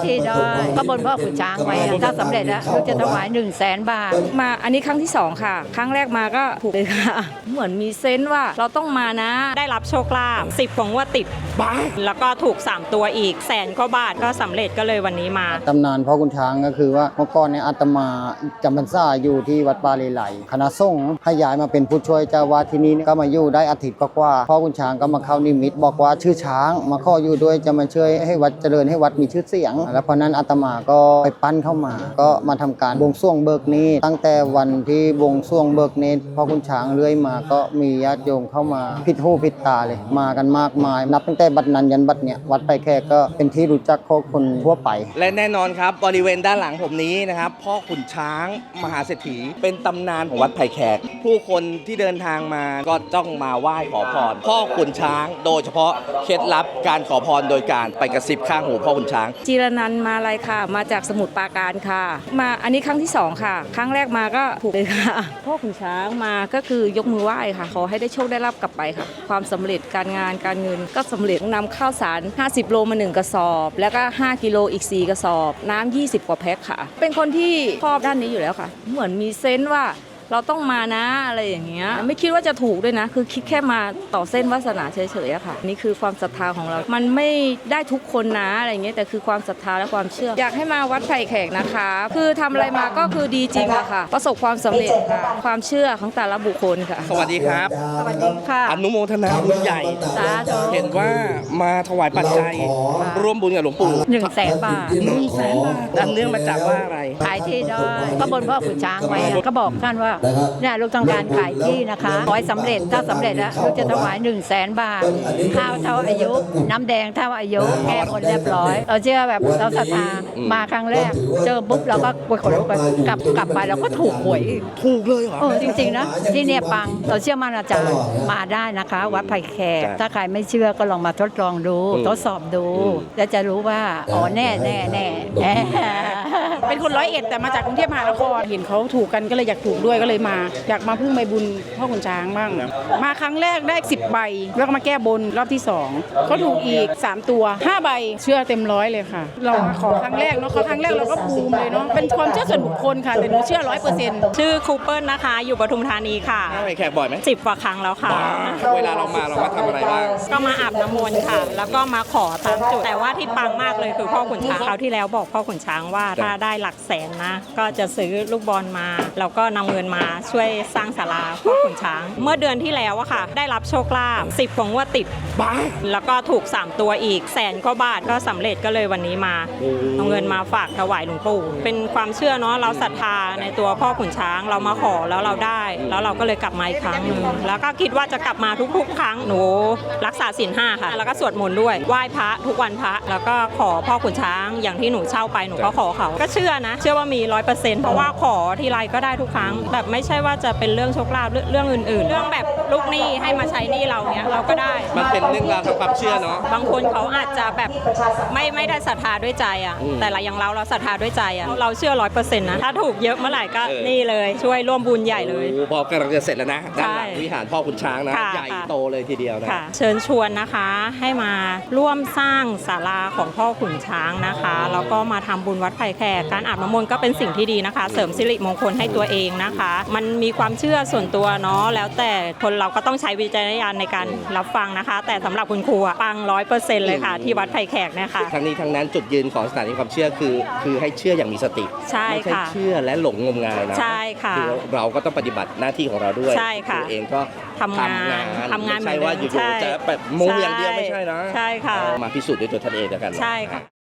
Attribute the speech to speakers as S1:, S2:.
S1: ายที่ได้ก็บนพ่อขุนช้างไว้อะถ้าสำเร็จแล้วลูกจะถวาย1นึ่งแสนบาท
S2: มาอันนี้ครั้งที่สองค่ะ ครั้งแรกมาก็ถูกเลยค่ะ เหมือนมีเซนส์ว่าเราต้องมานะ
S3: ได้รับโชคลาภสิบของงว่าติด แล้วก็ถูก 3 ตัวอีกแสนกว่าบาทก็สำเร็จก็เลยวันนี้มา
S4: ตำนานพ่อคุณช้างก็คือว่าเมื่อก่อนเนี่ยอาตมาจำพรรษาอยู่ที่วัดปาเลไลคณะสงฆ์ให้ย้ายมาเป็นผู้ช่วยเจ้าวาดที่นี่ก็มาอยู่ได้อาทิตย์กว่าๆพ่อคุณช้างก็มาเข้านิมิต บอกว่าชื่อช้าง มาขออยู่ด้วยจะมาช่วยให้วัดเจริญให้วัดมีชื่อเสียงแล้วเพราะนั้นอาตมาก็ไปปั้นเข้ามา ก็มาทำการบวงสรวงเบิกเนตรตั้งแต่วันที่บวงสรวงเบิกเนตรพ่อคุณช้างเรื่อยมา ก็มีญาติโยมเข้ามาพิดหูพิดตาเลย มากันมากมาย นับตั้งแต่บัดนั้นยันบัดเนี่ยวัดไปแขกก็เป็นที่รู้จักของคนทั่วไป
S5: และแน่นอนครับบริเวณด้านหลังผมนี้นะครับพ่อขุนช้างมหาเศรษฐี เป็นตำนานของวัดไผ่แขก ผู้คนที่เดินทางมาก็ต้องมาไหว้ขอพรพ่อขุนช้าง โดยเฉพาะเคล็ดลับการขอพรโดยการไปกระซิบข้างหูพ่อขุนช้าง
S2: จีรนันมาอะไรค่ะ มาจากสมุทรปราการค่ะ มาอันนี้ครั้งที่สองค่ะ ครั้งแรกมาก็ถูกเลยค่ะพ่อขุนช้างมาก็คือยกมือไหว้ค่ะ ขอให้ได้โชคได้รับกลับไปค่ะ ความสำเร็จการงานการเงินก็สำเร็จนำข้าวสาร 50 โลมาหนึ่งกระสอบ แล้วก็ 5 กิโลอีก 4 กระสอบ น้ำ20 กว่าแพ็คค่ะ เป็นคนที่ชอบด้านนี้อยู่แล้วค่ะ เหมือนมีเซนส์ว่า เราต้องมานะอะไรอย่างเงี้ยไม่คิดว่าจะถูกด้วยนะ คือคิดแค่มาต่อเส้นวาสนาเฉยๆอะค่ะ นี่คือความศรัทธาของเรา มันไม่ได้ทุกคนนะอะไรเงี้ยแต่คือความศรัทธาและความเชื่อ อยากให้มาวัดไผ่แขกนะคะ คือทำอะไรมาก็คือดีจริงอะค่ะ ประสบความสำเร็จค่ะความเชื่อของแต่ละบุคคลค่ะ
S5: สวัสดีครับ
S1: สวัสดีค่ะ
S5: อนุโมทนาบุญใหญ่
S1: สาธุ
S5: เห็นว่ามาถวายปัจจัยร่วมบุญกับหลวงปู่
S1: หนึ่งแสนบาท
S5: หนึ่งแสนบาทอันเนื่องมาจากว่าอะไร
S1: ขายที่ได้ก็บนพ่อขุนช้างไว้อะก็บอกท่านว่าเนี่ยลูกต้องการขายที่นะคะขอให้สำเร็จถ้าสำเร็จแล้วลูกจะถวาย1นึ่งแสนบาท ข้าวเท่าอายุ น้ำแดงเท่าอายุแก้บนเรียบร้อย เราเชื่อแบบเราศรัทธามาครั้งแรก เจอปุ๊บเราก็กดขนลุกกันกลับกลับไปเราก็ถูกหวยอีก
S5: ถูกเลยเหรอ
S1: เออจริงๆนะที่เนี่ยปังเราเชื่อมั่นอาจารย์มาได้นะคะ วัดไผ่แขก
S5: จ้ะ
S1: ถ้าใครไม่เชื่อก็ลองมาทดลองดู
S5: อืม
S1: ทดสอบดู แล้วจะรู้ว่าอ๋อแน่แน่แน่แน่
S6: เป็นคนร้อยเอ็ดแต่มาจากกรุงเทพมหานครเห็นเขาถูกกันก็เลยอยากถูกด้วยก็เลยมา อยากมาพึ่งใบบุญพ่อขุนช้างบ้างมาครั้งแรกได้ 10 ใบ แล้วก็มาแก้บนรอบที่2ก็ถูกอีก 3 ตัว 5 ใบเชื่อเต็มร้อยเลยค่ะ เราขอครั้งแรกเนาะขอครั้งแรกเราก็บูมเลยเนาะเป็นความเชื่อส่วนบุคคลค่ะแต่หนูเชื่อร้อยเปอร์เซ็นต์
S3: ชื่อคูเปิลนะคะ อยู่ปทุมธานีค่ะ
S5: มาไผ่แขกบ่อยไหม
S3: สิบกว่าครั้งแล้วค่ะ
S5: เวลาเรามาเรามาทำอะไรบ้าง
S3: ก็มาอาบน้ำมนต์ค่ะ แล้วก็มาขอตามจุดแต่ว่าที่ปังมากเลยคือพ่อขุนช้างคราวที่แล้วบอกพ่อขุนช้างว่าถ้าได้หลักแสนนะ ก็จะซื้อลูกบอลมาแล้วก็นำเงินมาช่วยสร้างศาลาพ่อขุนช้าง เมื่อเดือนที่แล้วอะค่ะ ได้รับโชคลาภสิบของงว่าติด
S5: บ้า
S3: แล้วก็ถูก 3 ตัวอีกแสนกว่าบาทก็สำเร็จก็เลยวันนี้มาเอาเงินมาฝากถวายหลวงปู่เป็นความเชื่อเนาะเราศรัทธาในตัวพ่อขุนช้างเรามาขอแล้วเราได้ แล้วเราก็เลยกลับมาอีกครั้งหนึงแล้วก็คิดว่าจะกลับมาทุกๆ ครั้งหนูรักษาศีลห้าค่ะ แล้วก็สวดมนต์ด้วยไหว้พระทุกวันพระแล้วก็ขอพ่อขุนช้างอย่างที่หนูเช่าไปหนูก็ขอเขาก็เชื่อนะ เชื่อว่ามีร้อยเปอร์เซ็นต์เพราะว่าขอทีไรก็ได้ทุกครั้ง แบบไม่ใช่ว่าจะเป็นเรื่องโชคลาภเรื่องเรื่องอื่น ๆ เรื่องแบบ ลูกหนี้ให้มาใช้หนี้เราเนี้ยเราก็ได้
S5: มันเป็นเรื่องราวทางความเชื่อเนาะ
S3: บางคนเขาอาจจะแบบไม่ไม่ได้ศรัทธาด้วยใจอะ
S5: อืม
S3: แต่ละอย่างเราเราศรัทธาด้วยใจอะ เราเชื่อร้อยเปอร์เซ็นต์นะ ถ้าถูกเยอะเมื่อไหร่ก็
S5: เออ
S3: นี่เลยช่วยร่วมบุญใหญ่เลย
S5: โอ้โหพอกำลังจะเสร็จแล้วนะด้านหลัง
S3: ใช่
S5: วิหารพ่อขุนช้างนะ
S3: ค่ะ
S5: ใหญ่โตเลยทีเดียวนะ
S3: ค่ะ เชิญชวนนะคะให้มาร่วมสร้างศาลาของพ่อขุนช้างนะคะแล้วก็มาทำบุญวัดไผ่แขกการอาบน้ำมนต์ก็เป็นสิ่งที่ดีนะคะ เสริมสิริมงคลให้ตัวเองนะคะ มันมีความเชื่อส่วนตัวเนาะแล้วแต่คนเราก็ต้องใช้วิจารณญาณในการรับฟังนะคะ แต่สำหรับคุณครูอะปังร้อยเปอร์เซ็นต์เลยค่ะ ที่วัดไผ่แขกเนี่ยค่ะ
S5: ทั้งนี้ทั้งนั้นจุดยืนของสถานีความเชื่อคือ คือให้เชื่ออย่างมีสติ
S3: ใช่
S5: ไม่ใช่
S3: ค่ะ
S5: เชื่อและหลงงมงายนะ
S3: ใช่ค่ะ
S5: อเราก็ต้องปฏิบัติหน้าที่ของเราด้วย
S3: ใช่ค่ะ
S5: ตัวเองก็
S3: ทำงานทำงาน
S5: ไม่ใช่ว่า
S3: เหมื
S5: อ
S3: อนเดิม
S5: ยู่ๆจะแบบมูอย่างเดียวไม่ใช่นะ
S3: ใช่ค่ะ
S5: มาพิสูจน์ด้วยตัวท่านเองแล้วกัน
S3: ใช่ค่ะ